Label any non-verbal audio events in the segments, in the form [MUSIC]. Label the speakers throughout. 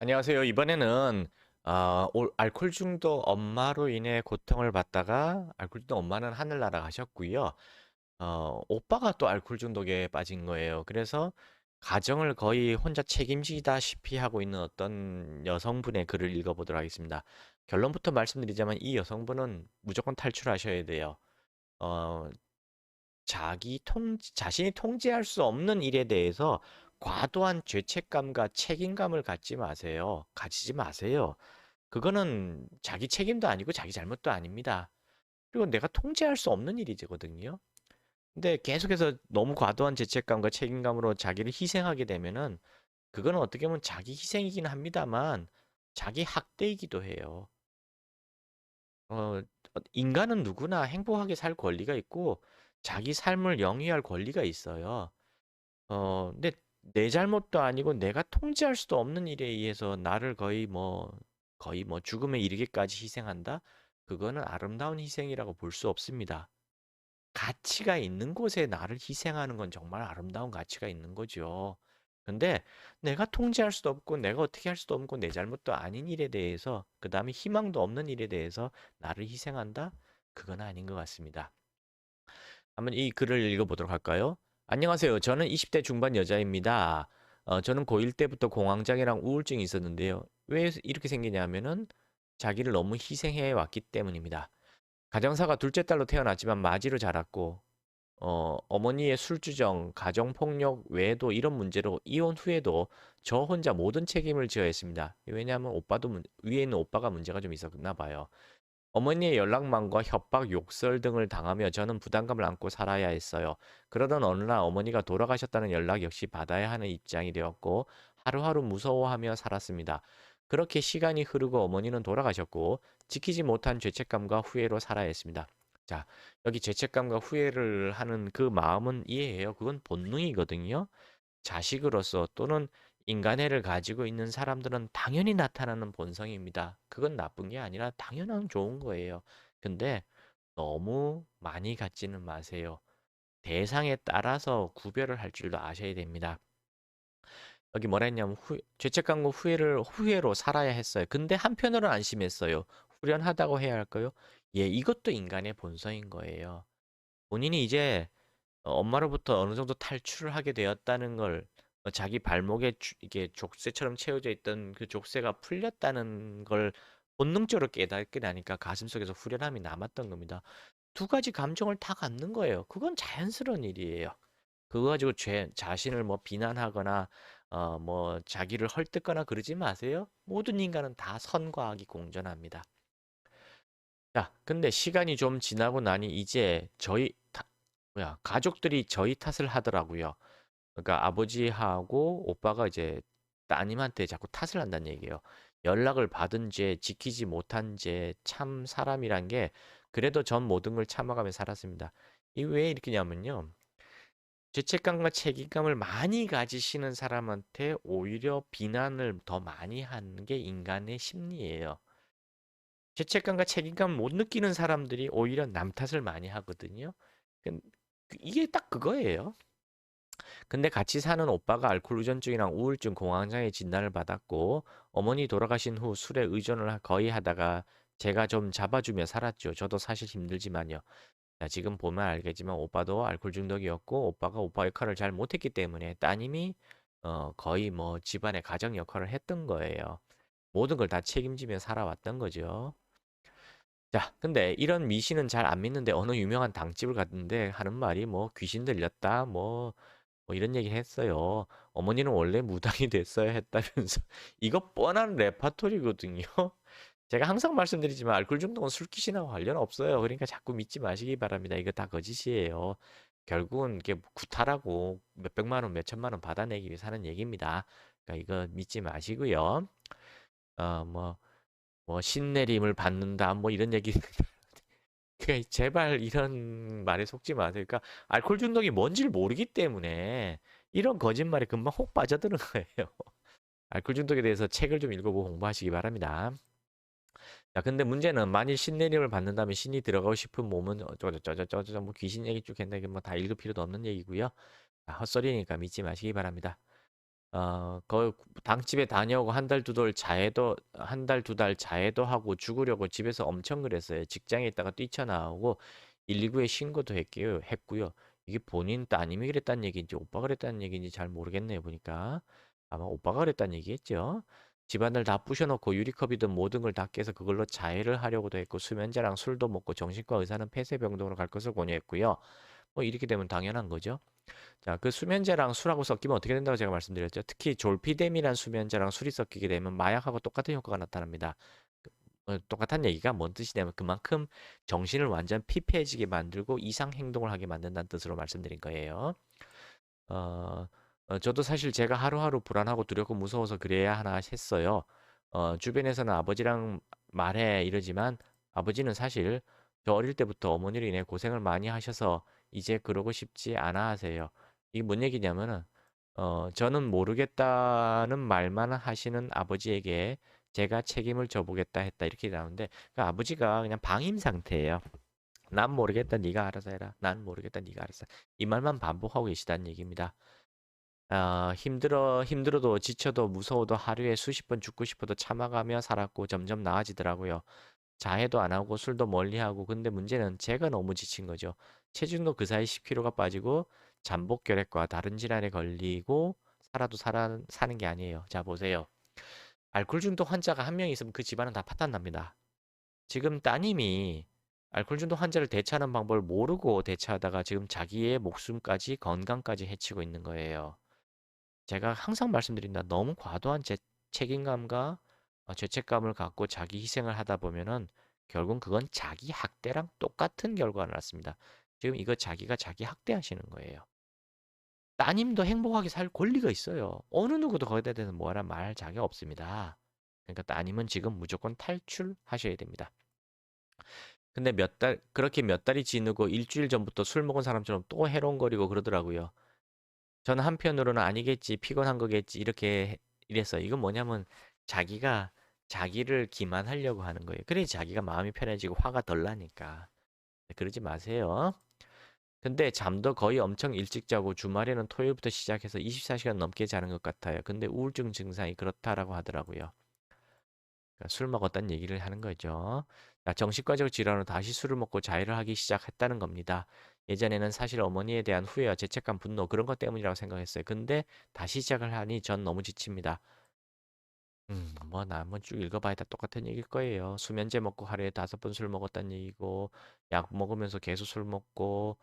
Speaker 1: 안녕하세요. 이번에는 어, 올- 알코올 중독 엄마로 인해 고통을 받다가 알코올 중독 엄마는 하늘 날아가셨고요. 어, 오빠가 또 알코올 중독에 빠진 거예요. 그래서 가정을 거의 혼자 책임지다시피 하고 있는 어떤 여성분의 글을 읽어보도록 하겠습니다. 결론부터 말씀드리자면 이 여성분은 무조건 탈출하셔야 돼요. 어, 자기 통, 자신이 통제할 수 없는 일에 대해서 과도한 죄책감과 책임감을 갖지 마세요. 가지지 마세요. 그거는 자기 책임도 아니고 자기 잘못도 아닙니다. 그리고 내가 통제할 수 없는 일이거든요. 근데 계속해서 너무 과도한 죄책감과 책임감으로 자기를 희생하게 되면은 그거는 어떻게 보면 자기 희생이긴 합니다만 자기 학대이기도 해요. 어, 인간은 누구나 행복하게 살 권리가 있고 자기 삶을 영위할 권리가 있어요. 어, 근데 내 잘못도 아니고 내가 통제할 수도 없는 일에 의해서 나를 거의 뭐, 거의 뭐 죽음에 이르기까지 희생한다? 그거는 아름다운 희생이라고 볼 수 없습니다. 가치가 있는 곳에 나를 희생하는 건 정말 아름다운 가치가 있는 거죠. 근데 내가 통제할 수도 없고 내가 어떻게 할 수도 없고 내 잘못도 아닌 일에 대해서 그다음에 희망도 없는 일에 대해서 나를 희생한다? 그건 아닌 것 같습니다. 한번 이 글을 읽어보도록 할까요? 안녕하세요. 저는 20대 중반 여자입니다. 어, 저는 고1 때부터 공황장애랑 우울증이 있었는데요. 왜 이렇게 생기냐면은 자기를 너무 희생해 왔기 때문입니다. 가정사가 둘째 딸로 태어났지만 마지로 자랐고, 어, 어머니의 술주정, 가정폭력 외에도 이런 문제로 이혼 후에도 저 혼자 모든 책임을 져야 했습니다. 왜냐하면 오빠도, 문- 위에 있는 오빠가 문제가 좀 있었나 봐요. 어머니의 연락망과 협박, 욕설 등을 당하며 저는 부담감을 안고 살아야 했어요. 그러던 어느 날 어머니가 돌아가셨다는 연락 역시 받아야 하는 입장이 되었고 하루하루 무서워하며 살았습니다. 그렇게 시간이 흐르고 어머니는 돌아가셨고 지키지 못한 죄책감과 후회로 살아야 했습니다. 자, 여기 죄책감과 후회를 하는 그 마음은 이해해요. 그건 본능이거든요. 자식으로서 또는 인간애를 가지고 있는 사람들은 당연히 나타나는 본성입니다. 그건 나쁜 게 아니라 당연한 좋은 거예요. 근데 너무 많이 갖지는 마세요. 대상에 따라서 구별을 할 줄도 아셔야 됩니다. 여기 뭐라 했냐면 후, 죄책감 과 후회를 후회로 살아야 했어요. 근데 한편으로는 안심했어요. 후련하다고 해야 할까요? 예, 이것도 인간의 본성인 거예요. 본인이 이제 어, 엄마로부터 어느 정도 탈출을 하게 되었다는 걸 어, 자기 발목에 주- 이게 족쇄처럼 채워져 있던 그 족쇄가 풀렸다는 걸 본능적으로 깨닫게 나니까 가슴속에서 후련함이 남았던 겁니다. 두 가지 감정을 다 갖는 거예요. 그건 자연스러운 일이에요. 그거 가지고 죄, 자신을 뭐 비난하거나 어, 뭐 자기를 헐뜯거나 그러지 마세요. 모든 인간은 다 선과 악이 공존합니다. 자, 근데 시간이 좀 지나고 나니 이제 저희 타, 뭐야 가족들이 저희 탓을 하더라고요. 그러니까 아버지하고 오빠가 이제 따님한테 자꾸 탓을 한다는 얘기예요. 연락을 받은 죄, 지키지 못한 죄, 참 사람이란 게 그래도 전 모든 걸 참아가며 살았습니다. 이 왜 이렇게냐면요. 죄책감과 책임감을 많이 가지시는 사람한테 오히려 비난을 더 많이 하는 게 인간의 심리예요. 죄책감과 책임감 못 느끼는 사람들이 오히려 남 탓을 많이 하거든요. 근- 이게 딱 그거예요. 근데 같이 사는 오빠가 알코올 의존증이랑 우울증, 공황장애 진단을 받았고 어머니 돌아가신 후 술에 의존을 하- 거의 하다가 제가 좀 잡아주며 살았죠. 저도 사실 힘들지만요. 자, 지금 보면 알겠지만 오빠도 알코올 중독이었고 오빠가 오빠 역할을 잘 못했기 때문에 따님이 어, 거의 뭐 집안의 가정 역할을 했던 거예요. 모든 걸 다 책임지며 살아왔던 거죠. 자, 근데 이런 미신은 잘 안 믿는데 어느 유명한 당집을 갔는데 하는 말이 뭐 귀신 들렸다, 뭐, 뭐 이런 얘기 했어요. 어머니는 원래 무당이 [LAUGHS] 됐어야 했다면서. [LAUGHS] 이거 뻔한 레파토리거든요. [LAUGHS] 제가 항상 말씀드리지만 알코올 중독은 술 귀신하고 관련 없어요. 그러니까 자꾸 믿지 마시기 바랍니다. 이거 다 거짓이에요. 결국은 이게 구타라고 몇 백만 원, 몇 천만 원 받아내기 위해서 하는 얘기입니다. 그러니까 이거 믿지 마시고요. 어, 뭐, 뭐 신내림을 받는다 뭐 이런 얘기 그러니까 제발 이런 말에 속지 마세요. 그러니까 알코올 중독이 뭔지를 모르기 때문에 이런 거짓말에 금방 혹 빠져드는 [LAUGHS] 거예요. 알코올 중독에 대해서 책을 좀 읽어보고 공부하시기 바랍니다. 자, 근데 문제는 만일 신내림을 받는다면 신이 들어가고 싶은 몸은 어쩌저쩌저쩌저 뭐 귀신 얘기 쭉 했는데 뭐다 읽을 필요도 없는 얘기고요. 자, 헛소리니까 믿지 마시기 바랍니다. 어, 거 당집에 다녀오고 한 달 두 달 자해도 한 달 두 달 자해도 하고 죽으려고 집에서 엄청 그랬어요. 직장에 있다가 뛰쳐나오고 119에 신고도 했고요. 했고요. 이게 본인 따님이 그랬다는 얘기인지 오빠가 그랬다는 얘기인지 잘 모르겠네요. 보니까 아마 오빠가 그랬다는 얘기겠죠. 집안을 다 부셔놓고 유리컵이든 모든 걸 다 깨서 그걸로 자해를 하려고도 했고 수면제랑 술도 먹고 정신과 의사는 폐쇄병동으로 갈 것을 권유했고요. 뭐 이렇게 되면 당연한 거죠. 자, 그 수면제랑 술하고 섞이면 어떻게 된다고 제가 말씀드렸죠. 특히 졸피뎀이란 수면제랑 술이 섞이게 되면 마약하고 똑같은 효과가 나타납니다. 어, 똑같은 얘기가 뭔 뜻이냐면 그만큼 정신을 완전 피폐해지게 만들고 이상 행동을 하게 만든다는 뜻으로 말씀드린 거예요. 어, 어, 저도 사실 제가 하루하루 불안하고 두렵고 무서워서 그래야 하나 했어요. 어, 주변에서는 아버지랑 말해 이러지만 아버지는 사실 저 어릴 때부터 어머니로 인해 고생을 많이 하셔서 이제 그러고 싶지 않아 하세요. 이게 뭔 얘기냐면은 어, 저는 모르겠다는 말만 하시는 아버지에게 제가 책임을 져보겠다 했다 이렇게 나오는데 그 아버지가 그냥 방임 상태예요. 난 모르겠다 네가 알아서 해라. 난 모르겠다 네가 알아서. 해. 이 말만 반복하고 계시다는 얘기입니다. 아, 힘들어 힘들어도 지쳐도 무서워도 하루에 수십 번 죽고 싶어도 참아가며 살았고 점점 나아지더라고요. 자해도 안 하고 술도 멀리하고 근데 문제는 제가 너무 지친 거죠. 체중도 그 사이 10kg가 빠지고 잠복 결핵과 다른 질환에 걸리고 살아도 살아, 사는 게 아니에요. 자 보세요. 알코올 중독 환자가 한 명 있으면 그 집안은 다 파탄 납니다. 지금 따님이 알코올 중독 환자를 대처하는 방법을 모르고 대처하다가 지금 자기의 목숨까지 건강까지 해치고 있는 거예요. 제가 항상 말씀드린다. 너무 과도한 제, 책임감과 어, 죄책감을 갖고 자기 희생을 하다 보면은 결국 그건 자기 학대랑 똑같은 결과가 났습니다. 지금 이거 자기가 자기 학대하시는 거예요. 따님도 행복하게 살 권리가 있어요. 어느 누구도 거기다 대해서 뭐라 말할 자격 없습니다. 그러니까 따님은 지금 무조건 탈출하셔야 됩니다. 근데 몇 달, 그렇게 몇 달이 지나고 일주일 전부터 술 먹은 사람처럼 또 해롱거리고 그러더라고요. 저는 한편으로는 아니겠지, 피곤한 거겠지, 이렇게 이랬어요. 이건 뭐냐면 자기가 자기를 기만하려고 하는 거예요. 그래 자기가 마음이 편해지고 화가 덜 나니까. 그러지 마세요. 근데 잠도 거의 엄청 일찍 자고 주말에는 토요일부터 시작해서 24시간 넘게 자는 것 같아요. 근데 우울증 증상이 그렇다라고 하더라고요. 그러니까 술 먹었다는 얘기를 하는 거죠. 자, 정신과적 질환으로 다시 술을 먹고 자해를 하기 시작했다는 겁니다. 예전에는 사실 어머니에 대한 후회와 죄책감, 분노 그런 것 때문이라고 생각했어요. 근데 다시 시작을 하니 전 너무 지칩니다. 음, 뭐, 나 한번 쭉 읽어봐야 다 똑같은 얘기일 거예요. 수면제 먹고 하루에 다섯 번 술 먹었다는 얘기고, 약 먹으면서 계속 술 먹고,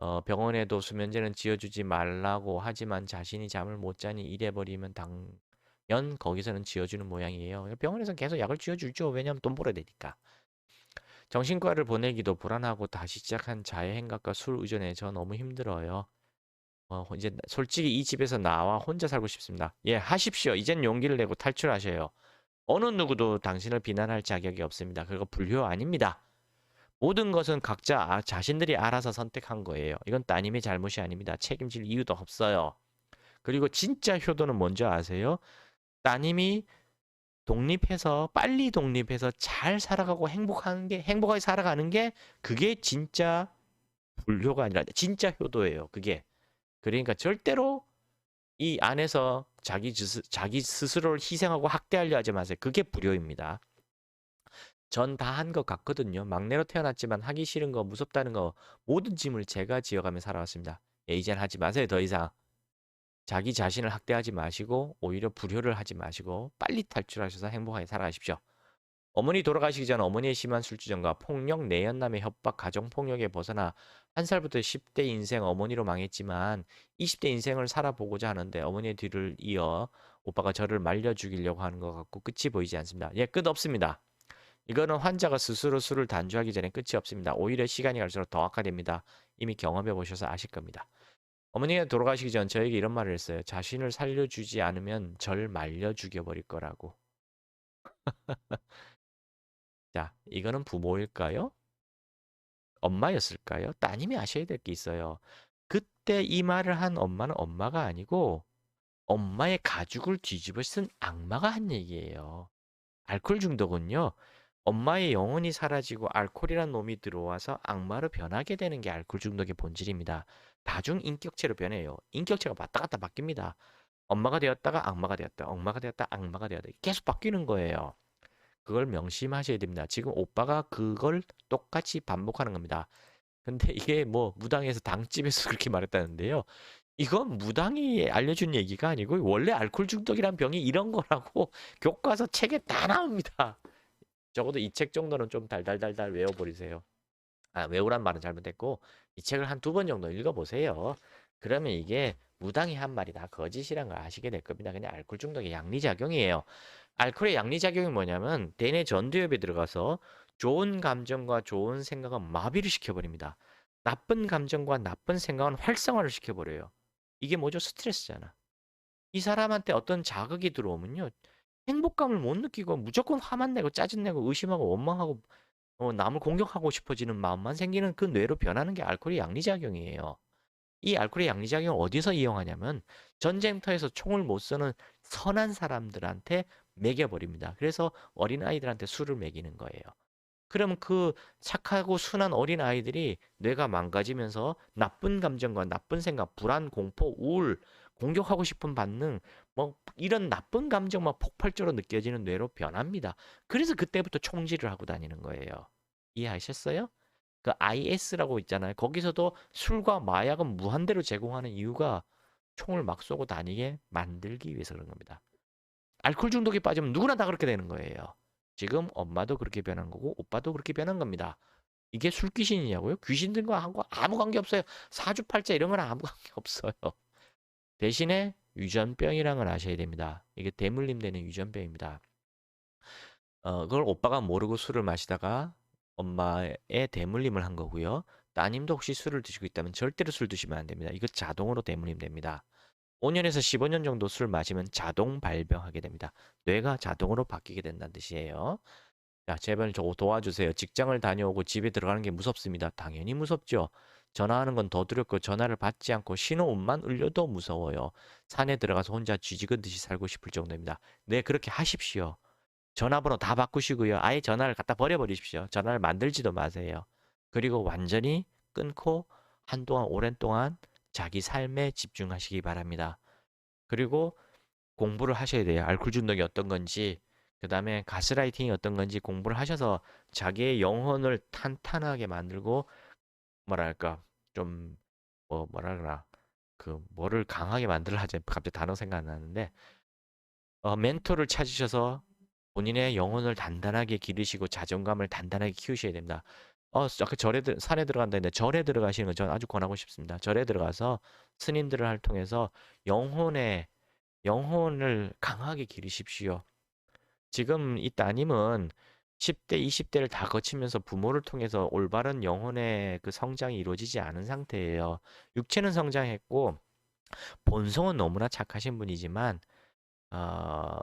Speaker 1: 어, 병원에도 수면제는 지어주지 말라고 하지만 자신이 잠을 못 자니 이래버리면 당연 거기서는 지어주는 모양이에요. 병원에서는 계속 약을 지어주죠. 왜냐하면 돈 벌어야 되니까. 정신과를 보내기도 불안하고 다시 시작한 자해 행각과 술 의존에 저 너무 힘들어요. 어, 이제 솔직히 이 집에서 나와 혼자 살고 싶습니다. 예, 하십시오. 이젠 용기를 내고 탈출하셔요. 어느 누구도 당신을 비난할 자격이 없습니다. 그거 불효 아닙니다. 모든 것은 각자 아, 자신들이 알아서 선택한 거예요. 이건 따님의 잘못이 아닙니다. 책임질 이유도 없어요. 그리고 진짜 효도는 뭔지 아세요? 따님이 독립해서 빨리 독립해서 잘 살아가고 행복한 게 행복하게 살아가는 게 그게 진짜 불효가 아니라 진짜 효도예요. 그게 그러니까 절대로 이 안에서 자기, 자기 스스로를 희생하고 학대하려 하지 마세요. 그게 불효입니다. 전 다 한 것 같거든요. 막내로 태어났지만 하기 싫은 거, 무섭다는 거 모든 짐을 제가 지어가며 살아왔습니다. 예, 이젠 하지 마세요. 더 이상. 자기 자신을 학대하지 마시고 오히려 불효를 하지 마시고 빨리 탈출하셔서 행복하게 살아가십시오. 어머니 돌아가시기 전 어머니의 심한 술주정과 폭력, 내연남의 협박, 가정폭력에 벗어나 한 살부터 10대 인생 어머니로 망했지만 20대 인생을 살아보고자 하는데 어머니의 뒤를 이어 오빠가 저를 말려 죽이려고 하는 것 같고 끝이 보이지 않습니다. 예, 끝 없습니다. 이거는 환자가 스스로 술을 단주하기 전에 끝이 없습니다. 오히려 시간이 갈수록 더 악화됩니다. 이미 경험해 보셔서 아실 겁니다. 어머니가 돌아가시기 전 저에게 이런 말을 했어요. 자신을 살려주지 않으면 절 말려 죽여버릴 거라고. [LAUGHS] 자, 이거는 부모일까요? 엄마였을까요? 따님이 아셔야 될 게 있어요. 그때 이 말을 한 엄마는 엄마가 아니고 엄마의 가죽을 뒤집어 쓴 악마가 한 얘기예요. 알코올 중독은요. 엄마의 영혼이 사라지고 알코올이란 놈이 들어와서 악마로 변하게 되는 게 알코올 중독의 본질입니다. 다중 인격체로 변해요. 인격체가 왔다 갔다 바뀝니다. 엄마가 되었다가 악마가 되었다. 엄마가 되었다. 악마가 되었다. 계속 바뀌는 거예요. 그걸 명심하셔야 됩니다. 지금 오빠가 그걸 똑같이 반복하는 겁니다. 근데 [LAUGHS] 이게 뭐 무당에서 당집에서 [LAUGHS] 그렇게 말했다는데요. 이건 무당이 알려준 얘기가 아니고 원래 알코올 중독이란 병이 이런 거라고 [LAUGHS] 교과서 책에 다 나옵니다. 적어도 이 책 정도는 좀 달달달달 외워버리세요. 아, 외우란 말은 잘못했고 이 책을 한 두 번 정도 읽어보세요. 그러면 이게 무당이 한 말이 다 거짓이란 걸 아시게 될 겁니다. 그냥 알코올 중독의 양리작용이에요. 알코올의 양리작용이 뭐냐면 대뇌 전두엽에 들어가서 좋은 감정과 좋은 생각은 마비를 시켜버립니다. 나쁜 감정과 나쁜 생각은 활성화를 시켜버려요. 이게 뭐죠? 스트레스잖아. 이 사람한테 어떤 자극이 들어오면요. 행복감을 못 느끼고 무조건 화만 내고 짜증내고 의심하고 원망하고 어, 남을 공격하고 싶어지는 마음만 생기는 그 뇌로 변하는 게 알코올의 양리작용이에요. 이 알코올의 양리작용을 어디서 이용하냐면 전쟁터에서 총을 못 쏘는 선한 사람들한테 먹여버립니다. 그래서 어린아이들한테 술을 먹이는 거예요. 그럼 그 착하고 순한 어린 아이들이 뇌가 망가지면서 나쁜 감정과 나쁜 생각, 불안, 공포, 우울, 공격하고 싶은 반응, 뭐 이런 나쁜 감정만 폭발적으로 느껴지는 뇌로 변합니다. 그래서 그때부터 총질을 하고 다니는 거예요. 이해하셨어요? 그 IS라고 있잖아요. 거기서도 술과 마약은 무한대로 제공하는 이유가 총을 막 쏘고 다니게 만들기 위해서 그런 겁니다. 알코올 중독에 빠지면 누구나 다 그렇게 되는 거예요. 지금 엄마도 그렇게 변한 거고 오빠도 그렇게 변한 겁니다. 이게 술 귀신이냐고요? 귀신들과 한거 아무 관계 없어요. 사주팔자 이런 건 아무 관계 없어요. 대신에 유전병이라는 걸 아셔야 됩니다. 이게 대물림 되는 유전병입니다. 어, 그걸 오빠가 모르고 술을 마시다가 엄마의 대물림을 한 거고요. 따님도 혹시 술을 드시고 있다면 절대로 술 드시면 안 됩니다. 이거 자동으로 대물림 됩니다. 5년에서 15년 정도 술 마시면 자동 발병하게 됩니다. 뇌가 자동으로 바뀌게 된다는 뜻이에요. 자, 제발 저 도와주세요. 직장을 다녀오고 집에 들어가는 게 무섭습니다. 당연히 무섭죠. 전화하는 건 더 두렵고 전화를 받지 않고 신호음만 울려도 무서워요. 산에 들어가서 혼자 쥐지은 듯이 살고 싶을 정도입니다. 네, 그렇게 하십시오. 전화번호 다 바꾸시고요. 아예 전화를 갖다 버려버리십시오. 전화를 만들지도 마세요. 그리고 완전히 끊고 한동안 오랜 동안 자기 삶에 집중하시기 바랍니다. 그리고 공부를 하셔야 돼요. 알코올 중독이 어떤 건지, 그 다음에 가스라이팅이 어떤 건지 공부를 하셔서 자기의 영혼을 탄탄하게 만들고, 뭐랄까, 좀, 뭐, 뭐랄까, 그, 뭐를 강하게 만들어 하지, 갑자기 단어 생각 안 나는데, 어, 멘토를 찾으셔서 본인의 영혼을 단단하게 기르시고 자존감을 단단하게 키우셔야 됩니다. 어, 아까 절에 들, 산에 들어간다 했는데 절에 들어가시는 건 저는 아주 권하고 싶습니다. 절에 들어가서 스님들을 통해서 영혼의 영혼을 강하게 기르십시오. 지금 이 따님은 10대, 20대를 다 거치면서 부모를 통해서 올바른 영혼의 그 성장이 이루어지지 않은 상태예요. 육체는 성장했고 본성은 너무나 착하신 분이지만 어,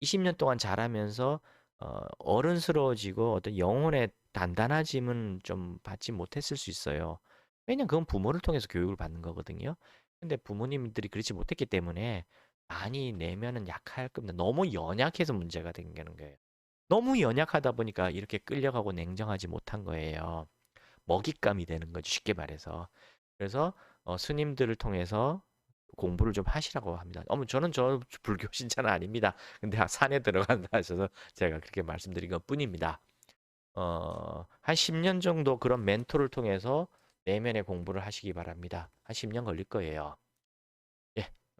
Speaker 1: 20년 동안 자라면서 어, 어른스러워지고 어떤 영혼의 단단해짐은 좀 받지 못했을 수 있어요. 왜냐면 그건 부모를 통해서 교육을 받는 거거든요. 근데 부모님들이 그렇지 못했기 때문에 많이 내면은 약할 겁니다. 너무 연약해서 문제가 생기는 거예요. 너무 연약하다 보니까 이렇게 끌려가고 냉정하지 못한 거예요. 먹잇감이 되는 거죠. 쉽게 말해서. 그래서 어, 스님들을 통해서 공부를 좀 하시라고 합니다. 어머, 저는 저 불교 신자는 아닙니다. 근데 산에 들어간다 하셔서 제가 그렇게 말씀드린 것 뿐입니다. 어, 한 10년 정도 그런 멘토를 통해서 내면의 공부를 하시기 바랍니다. 한 10년 걸릴 거예요.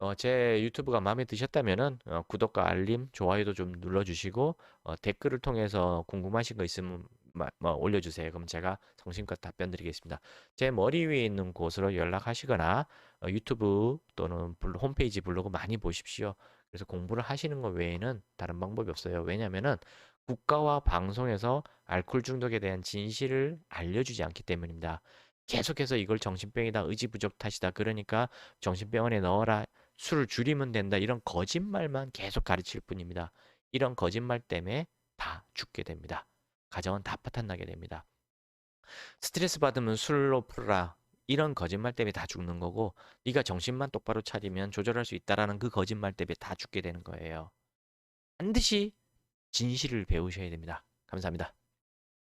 Speaker 1: 예, 어, 제 유튜브가 마음에 드셨다면은 어, 구독과 알림, 좋아요도 좀 눌러주시고 어, 댓글을 통해서 궁금하신 거 있으면 마, 뭐, 올려주세요. 그럼 제가 성심껏 답변 드리겠습니다. 제 머리 위에 있는 곳으로 연락하시거나 어, 유튜브 또는 블로, 홈페이지 블로그 많이 보십시오. 그래서 공부를 하시는 것 외에는 다른 방법이 없어요. 왜냐하면은 국가와 방송에서 알코올 중독에 대한 진실을 알려주지 않기 때문입니다. 계속해서 이걸 정신병이다, 의지부족 탓이다, 그러니까 정신병원에 넣어라, 술을 줄이면 된다, 이런 거짓말만 계속 가르칠 뿐입니다. 이런 거짓말 때문에 다 죽게 됩니다. 가정은 다 파탄나게 됩니다. 스트레스 받으면 술로 풀어라. 이런 거짓말 때문에 다 죽는 거고 네가 정신만 똑바로 차리면 조절할 수 있다라는 그 거짓말 때문에 다 죽게 되는 거예요. 반드시 진실을 배우셔야 됩니다. 감사합니다.